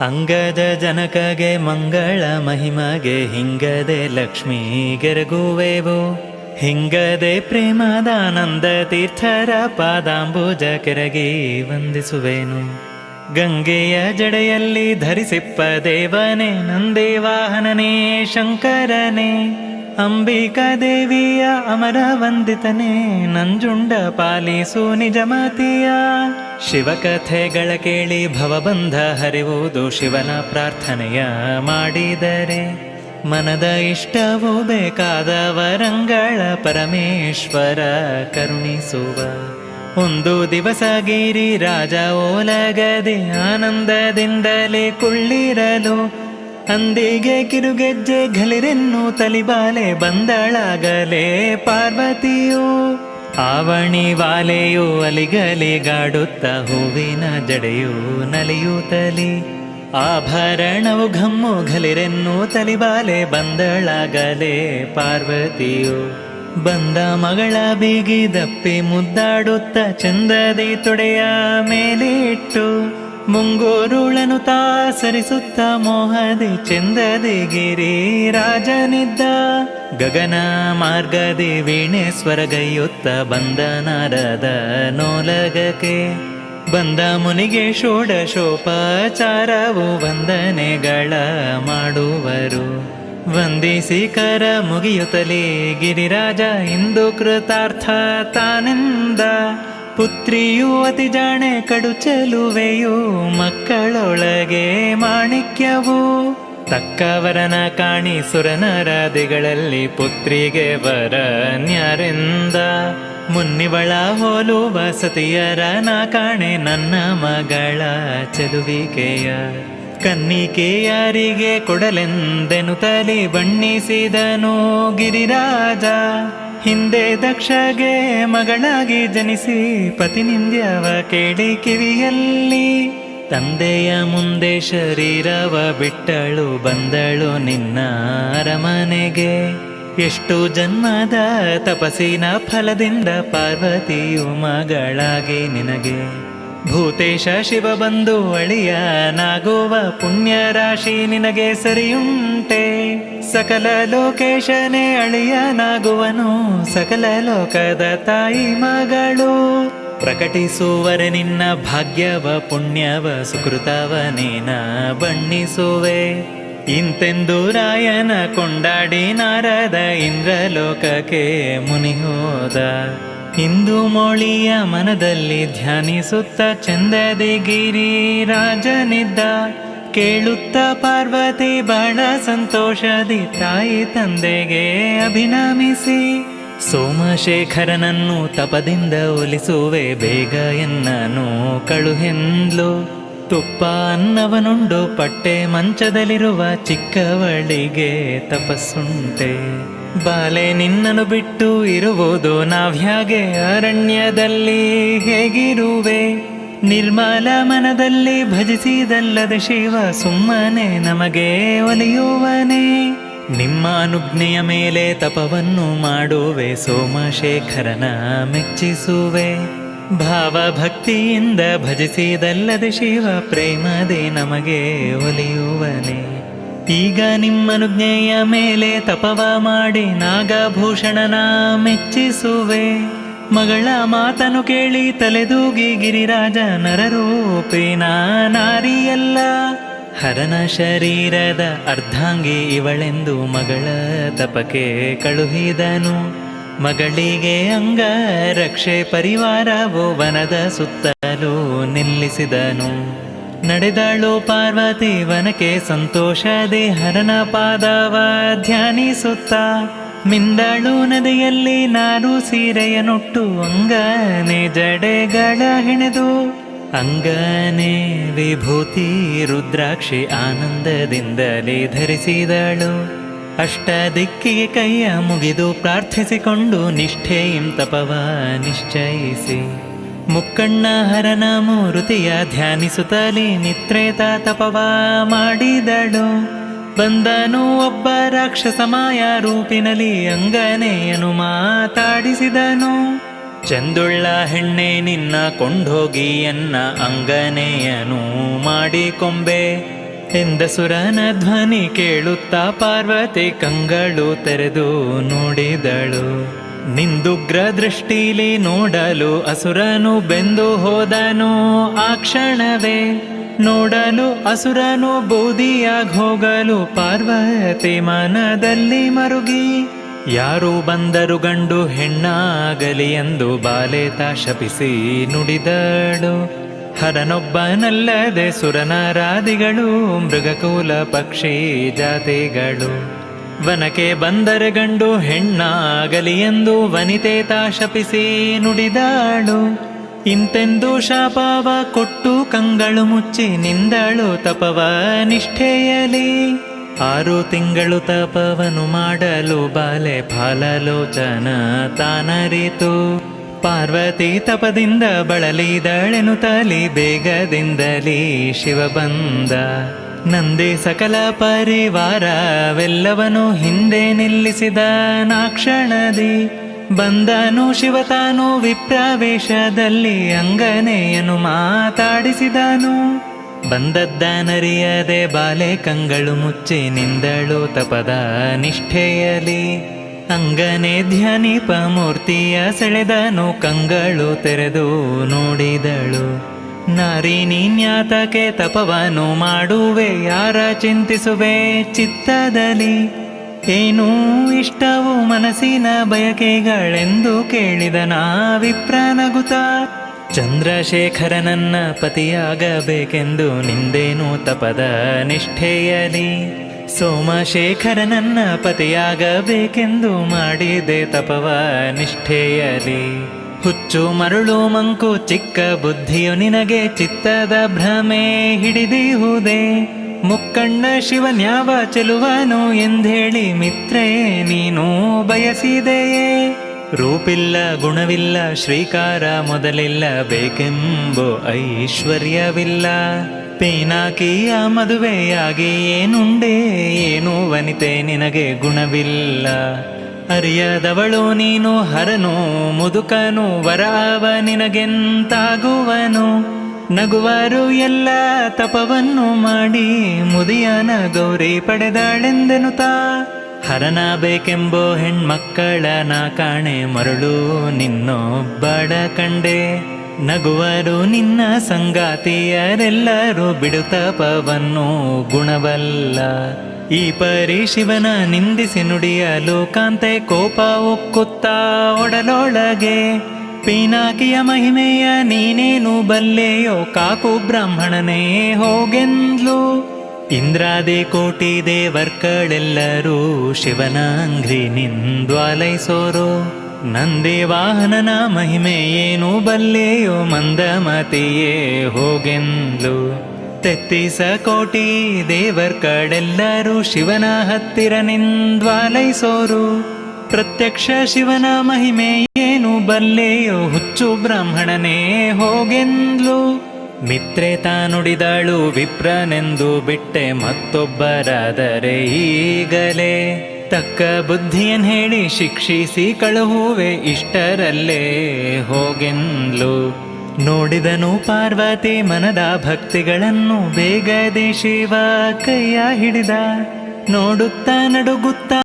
ಅಂಗದ ಜನಕಗೆ ಮಂಗಳ ಮಹಿಮಗೆ ಹಿಂಗದೆ ಲಕ್ಷ್ಮೀ ಗೆರಗುವೆವು. ಹಿಂಗದೆ ಪ್ರೇಮದಾನಂದ ತೀರ್ಥರ ಪಾದಾಂಬುಜ ಕೆರಗಿ ವಂದಿಸುವೆನು. ಗಂಗೆಯ ಜಡೆಯಲ್ಲಿ ಧರಿಸಿಪ್ಪ ದೇವನೇ, ನಂದೇ ವಾಹನನೇ, ಶಂಕರನೇ. ಅಂಬಿಕಾ ದೇವಿಯ ಅಮರ ವಂದಿತನೇ, ನಂಜುಂಡ ಪಾಲಿಸು ನಿಜಮತಿಯ ಶಿವಕಥೆಗಳ ಕೇಳಿ ಭವಬಂಧ ಹರಿವುದು ಶಿವನ ಪ್ರಾರ್ಥನೆಯ ಮಾಡಿದರೆ. ಮನದ ಇಷ್ಟವೂ ಬೇಕಾದ ವರಂಗಳ ಪರಮೇಶ್ವರ ಕರುಣಿಸುವ. ಒಂದು ದಿವಸ ಗಿರಿ ರಾಜ ಓಲಗದೆ ಆನಂದದಿಂದಲೇ ಕುಳ್ಳಿರಲು ಅಂದಿಗೆ ಕಿರುಗೆಜ್ಜೆ ಘಲಿರೆನ್ನು ತಲಿಬಾಲೆ ಬಂದಳಾಗಲೇ ಪಾರ್ವತಿಯು. ಆವಣಿ ವಾಲೆಯು ಅಲಿಗಲಿಗಾಡುತ್ತ ಹೂವಿನ ಜಡೆಯು ನಲಿಯುತ್ತಲಿ ಆಭರಣವು ಘಮ್ಮು ಘಲಿರೆನ್ನು ತಲಿಬಾಲೆ ಬಂದಳಾಗಲೇ ಪಾರ್ವತಿಯು. ಬಂದ ಮಗಳ ಬೀಗಿ ದಪ್ಪಿ ಮುದ್ದಾಡುತ್ತ ಚಂದದಿ ತೊಡೆಯ ಮೇಲೆ ಇಟ್ಟು ಮುಂಗೋರುಳನು ತಾಸರಿಸುತ್ತ ಮೋಹದಿ ಚಂದದಿ ಗಿರಿ ರಾಜನಿದ್ದ. ಗಗನ ಮಾರ್ಗದಿ ವೀಣೆ ಸ್ವರಗೈಯುತ್ತ ಬಂದ ನಾರದ ನೋಲಗಕ್ಕೆ. ಬಂದ ಮುನಿಗೆ ಷೋಡಶೋಪಚಾರವು ವಂದನೆಗಳ ಮಾಡುವರು. ವಂದಿಸಿ ಕರ ಮುಗಿಯುತ್ತಲೇ ಗಿರಿರಾಜ ಇಂದು ಕೃತಾರ್ಥ ತಾನೆಂದ. ಪುತ್ರಿಯು ಅತಿ ಜಾಣೆ ಕಡು ಚೆಲುವೆಯು ಮಕ್ಕಳೊಳಗೆ ಮಾಣಿಕ್ಯವು. ತಕ್ಕವರನ ಕಾಣಿ ಸುರನರಾದಿಗಳಲ್ಲಿ ಪುತ್ರಿಗೆ ವರನ್ಯರಿಂದ. ಮುನ್ನಿವಳ ಹೋಲುವ ಸತಿಯರನ ಕಾಣೆ ನನ್ನ ಮಗಳ ಚೆಲುವಿಕೆಯ ಕನ್ನಿಕೆಯರಿಗೆ ಕೊಡಲೆಂದೆನು ತಲೆ ಬಣ್ಣಿಸಿದನು ಗಿರಿರಾಜ. ಹಿಂದೆ ದಕ್ಷಗೆ ಮಗಳಾಗಿ ಜನಿಸಿ ಪತಿನಿಂದ್ಯವ ಕೇಳಿ ಕಿವಿಯಲ್ಲಿ. ತಂದೆಯ ಮುಂದೆ ಶರೀರವ ಬಿಟ್ಟಳು, ಬಂದಳು ನಿನ್ನ ಅರಮನೆಗೆ. ಎಷ್ಟು ಜನ್ಮದ ತಪಸ್ಸಿನ ಫಲದಿಂದ ಪಾರ್ವತಿಯು ಮಗಳಾಗಿ ನಿನಗೆ. ಭೂತೇಶ ಶಿವ ಬಂದು ಅಳಿಯನಾಗುವ ಪುಣ್ಯ ರಾಶಿ ನಿನಗೆ ಸರಿಯುಂಟೆ. ಸಕಲ ಲೋಕೇಶನೇ ಅಳಿಯನಾಗುವನು. ಸಕಲ ಲೋಕದ ತಾಯಿ ಮಗಳು. ಪ್ರಕಟಿಸುವರೆ ನಿನ್ನ ಭಾಗ್ಯವ, ಪುಣ್ಯವ ಸುಕೃತವನೇನ ಬಣ್ಣಿಸುವೆ. ಇಂತೆಂದು ರಾಯನ ಕೊಂಡಾಡಿ ನಾರದ ಇಂದ್ರಲೋಕಕ್ಕೆ ಮುನಿ ಹೋದ ಮೋಳಿಯ ಮನದಲ್ಲಿ ಧ್ಯಾನಿಸುತ್ತ ಚಂದದಿ ಗಿರಿ ರಾಜನಿದ್ದ ಕೇಳುತ್ತ ಪಾರ್ವತಿ ಬಹಳ ಸಂತೋಷದಿ ತಾಯಿ ತಂದೆಗೆ ಅಭಿನಮಿಸಿ, ಸೋಮಶೇಖರನನ್ನು ತಪದಿಂದ ಒಲಿಸುವೆ ಬೇಗ ಎನ್ನನು ಕಳುಹೆಂದ್ಲು. ತುಪ್ಪ ಅನ್ನವನುಂಡು ಪಟ್ಟೆ ಮಂಚದಲ್ಲಿರುವ ಚಿಕ್ಕವಳಿಗೆ ತಪಸ್ಸುಂಟೆ. ಬಾಲೆ ನಿನ್ನನು ಬಿಟ್ಟು ಇರುವುದು ನಾವ್ಯಾಗೆ ಅರಣ್ಯದಲ್ಲಿ ಹೇಗಿರುವೆ? ನಿರ್ಮಲ ಮನದಲ್ಲಿ ಭಜಿಸಿದಲ್ಲದ ಶಿವ ಸುಮ್ಮನೆ ನಮಗೆ ಒಲಿಯುವನೇ. ನಿಮ್ಮ ಅನುಜ್ಞೆಯ ಮೇಲೆ ತಪವನ್ನು ಮಾಡುವೆ, ಸೋಮಶೇಖರನ ಮೆಚ್ಚಿಸುವೆ. ಭಾವಭಕ್ತಿಯಿಂದ ಭಜಿಸಿದಲ್ಲದೆ ಶಿವ ಪ್ರೇಮದೆ ನಮಗೆ ಒಲಿಯುವನೆ. ಈಗ ನಿಮ್ಮನುಜ್ಞೆಯ ಮೇಲೆ ತಪವ ಮಾಡಿ ನಾಗಭೂಷಣನ ಮೆಚ್ಚಿಸುವೆ. ಮಗಳ ಮಾತನು ಕೇಳಿ ತಲೆದೂಗಿ ಗಿರಿರಾಜ ನರರೂಪೇನ ನಾರಿಯಲ್ಲ ಹರನ ಶರೀರದ ಅರ್ಧಾಂಗಿ ಇವಳೆಂದು ಮಗಳ ತಪಕೆ ಕಳುಹಿದನು. ಮಗಳಿಗೆ ಅಂಗ ರಕ್ಷೆ ಪರಿವಾರವು ವನದ ಸುತ್ತಲೂ ನಿಲ್ಲಿಸಿದನು. ನಡೆದಳು ಪಾರ್ವತಿ ವನಕ್ಕೆ ಸಂತೋಷದೆ ಹರನ ಪಾದವ ಧ್ಯಾನಿಸುತ್ತ ಮಿಂದಳು ನದಿಯಲ್ಲಿ ನಾನು ಸೀರೆಯ ನುಟ್ಟು ಅಂಗನೆ ಜಡೆಗಳ ಹೆಣೆದು, ಅಂಗನೆ ವಿಭೂತಿ ರುದ್ರಾಕ್ಷಿ ಆನಂದದಿಂದಲೇ ಧರಿಸಿದಳು. ಅಷ್ಟ ದಿಕ್ಕಿಗೆ ಕೈಯ ಮುಗಿದು ಪ್ರಾರ್ಥಿಸಿಕೊಂಡು ನಿಷ್ಠೆಯಿಂ ತಪವ ನಿಶ್ಚಯಿಸಿ. ಮುಕ್ಕಣ್ಣ ಹರನ ಮೂರುತಿಯ ಧ್ಯಾನಿಸುತ್ತಲೇ ನಿತ್ರೇತ ತಪವ ಮಾಡಿದಳು. ಬಂದನು ಒಬ್ಬ ರಾಕ್ಷಸ ಮಾಯ ರೂಪಿನಲ್ಲಿ ಅಂಗನೆಯನು ಮಾತಾಡಿಸಿದನು. ಚಂದುಳ್ಳ ಹೆಣ್ಣೆ ನಿನ್ನ ಕೊಂಡೋಗಿ ಎನ್ನ ಅಂಗನೆಯನು ಮಾಡಿಕೊಂಬೆ ಎಂದ ಸುರನ ಧ್ವನಿ ಕೇಳುತ್ತಾ ಪಾರ್ವತಿ ಕಂಗಳು ತೆರೆದು ನೋಡಿದಳು. ನಿಂದುಗ್ರ ದೃಷ್ಟಿಲಿ ನೋಡಲು ಅಸುರನು ಬೆಂದು ಹೋದನು ಆ ಕ್ಷಣವೇ. ನೋಡಲು ಅಸುರನು ಬೂದಿಯಾಗ್ ಹೋಗಲು ಪಾರ್ವತಿ ಮನದಲ್ಲಿ ಮರುಗಿ. ಯಾರು ಬಂದರು ಗಂಡು ಹೆಣ್ಣಾಗಲಿ ಎಂದು ಬಾಲೇತ ಶಪಿಸಿ ನುಡಿದಳು. ಹರನೊಬ್ಬನಲ್ಲದೆ ಸುರನಾರಾದಿಗಳು, ಮೃಗಕೂಲ ಪಕ್ಷಿ ಜಾತಿಗಳು. ವನಕೆ ಬಂದರೆ ಗಂಡು ಹೆಣ್ಣಾಗಲಿ ಎಂದು ವನಿತೆ ತಾಶಪಿಸಿ ನುಡಿದಾಳು. ಇಂತೆಂದು ಶಾಪವ ಕೊಟ್ಟು ಕಂಗಳು ಮುಚ್ಚಿ ನಿಂದಳು ತಪವ ನಿಷ್ಠೆಯಲಿ ಆರು ತಿಂಗಳು ತಪವನು ಮಾಡಲು ಬಾಲೆ ಫಾಲಲೋಚನ ತಾನರಿತು. ಪಾರ್ವತಿ ತಪದಿಂದ ಬಳಲಿದಳೆನು ತಲಿ ಬೇಗದಿಂದಲೀ ಶಿವ ಬಂದ. ನಂದಿ ಸಕಲ ಪರಿವಾರವೆಲ್ಲವನು ಹಿಂದೆ ನಿಲ್ಲಿಸಿದ ನಾಕ್ಷಣದಿ. ಬಂದನು ಶಿವತಾನು ವಿಪ್ರವೇಶದಲ್ಲಿ ಅಂಗನೆಯನು ಮಾತಾಡಿಸಿದನು. ಬಂದದ್ದನರಿಯದೆ ಬಾಲೆ ಕಂಗಳು ಮುಚ್ಚಿ ನಿಂದಳು ತಪದ ನಿಷ್ಠೆಯಲಿ ಅಂಗನೆ ಧ್ಯಾನಿಪ ಮೂರ್ತಿಯ ಸೆಳೆದನು, ಕಂಗಳು ತೆರೆದು ನೋಡಿದಳು. ನಾರಿ ನೀನ್ಯಾತಕ್ಕೆ ತಪವನು ಮಾಡುವೆ, ಯಾರ ಚಿಂತಿಸುವೆ ಚಿತ್ತದಲ್ಲಿ. ಏನೂ ಇಷ್ಟವು ಮನಸ್ಸಿನ ಬಯಕೆಗಳೆಂದು ಕೇಳಿದ ನಾವಿಪ್ರನಗುತ ಚಂದ್ರಶೇಖರನನ್ನ ಪತಿಯಾಗಬೇಕೆಂದು ನಿಂದೇನು ತಪದ ನಿಷ್ಠೆಯಲಿ. ಸೋಮಶೇಖರನನ್ನ ಪತಿಯಾಗಬೇಕೆಂದು ಮಾಡಿದೆ ತಪವ ನಿಷ್ಠೆಯಲಿ. ಹುಚ್ಚು ಮರುಳು ಮಂಕು ಚಿಕ್ಕ ಬುದ್ಧಿಯು ನಿನಗೆ ಚಿತ್ತದ ಭ್ರಮೆ ಹಿಡಿದಿಹುದೆ. ಮುಕ್ಕಣ್ಣ ಶಿವನ್ಯಾವ ಚೆಲುವನು ಎಂದೇಳಿ, ಮಿತ್ರೇ, ನೀನು ಬಯಸಿದೆಯೇ? ರೂಪಿಲ್ಲ, ಗುಣವಿಲ್ಲ, ಶ್ರೀಕಾರ ಮೊದಲಿಲ್ಲ, ಬೇಕೆಂಬೋ ಐಶ್ವರ್ಯವಿಲ್ಲ. ಪೀನಾಕಿಯ ಮದುವೆಯಾಗಿ ಏನುಂಡೆ? ಏನು ವನಿತೆ, ನಿನಗೆ ಗುಣವಿಲ್ಲ. ಅರಿಯದವಳು ನೀನು, ಹರನು, ಮುದುಕನು ವರಾವ ನಿನಗೆಂತಾಗುವನು. ನಗುವರು ಎಲ್ಲ ತಪವನ್ನು ಮಾಡಿ ಮುದಿಯನ ಗೌರಿ ಪಡೆದಾಳೆಂದೆನುತಾ ಹರನ ಬೇಕೆಂಬೋ ಹೆಣ್ಮಕ್ಕಳ ನಾ ಕಾಣೆ ಮರಳು ನಿನ್ನೊಬ್ಬಡ ಕಂಡೆ. ನಗುವರು ನಿನ್ನ ಸಂಗಾತಿಯರೆಲ್ಲರೂ ಬಿಡುತ್ತಪವನ್ನು ಗುಣವಲ್ಲ. ಈ ಪರಿ ಶಿವನ ನಿಂದಿಸಿ ನುಡಿಯಲು ಕಾಂತೆ ಕೋಪ ಉಕ್ಕುತ್ತಾ ಒಡಲೊಳಗೆ. ಪೀನಾಕಿಯ ಮಹಿಮೆಯ ನೀನೇನು ಬಲ್ಲೆಯೋ ಕಾಕು ಬ್ರಾಹ್ಮಣನೇ ಹೋಗೆಂದ್ಲು. ಇಂದ್ರಾದಿ ಕೋಟಿ ದೇವರ್ಗಳೆಲ್ಲರೂ ಶಿವನಾಂಗ್ರಿ ನಿಂದ್ವಾಲೈಸೋರು ನಂದಿ ವಾಹನನ ಮಹಿಮೆ ಏನು ಬಲ್ಲೆಯೋ ಮಂದಮತಿಯೇ ಹೋಗೆಂದ್ಲು. ತೆತ್ತಿಸ ಕೋಟಿ ದೇವರ್ಗಳೆಲ್ಲರೂ ಶಿವನ ಹತ್ತಿರ ನಿಂದ್ವಾಲೈಸೋರು ಪ್ರತ್ಯಕ್ಷ ಶಿವನ ಮಹಿಮೆ ಏನು ಬಲ್ಲೆಯೋ ಹುಚ್ಚು ಬ್ರಾಹ್ಮಣನೇ ಹೋಗೆಂದ್ಲು. ಮಿತ್ರೆ ತಾನುಡಿದಳು ವಿಪ್ರನೆಂದು ಬಿಟ್ಟೆ ಮತ್ತೊಬ್ಬರಾದರೆ ಈಗಲೇ. ತಕ್ಕ ಬುದ್ಧಿಯನ್ ಹೇಳಿ ಶಿಕ್ಷಿಸಿ ಕಳುಹುವೆ ಇಷ್ಟರಲ್ಲೇ ಹೋಗೆಂದ್ಲು. ನೋಡಿದನು ಪಾರ್ವತಿ ಮನದ ಭಕ್ತಿಗಳನ್ನು ಬೇಗದೆ ಶಿವ ಕೈಯ ಹಿಡಿದ. ನೋಡುತ್ತಾ ನಡುಗುತ್ತಾ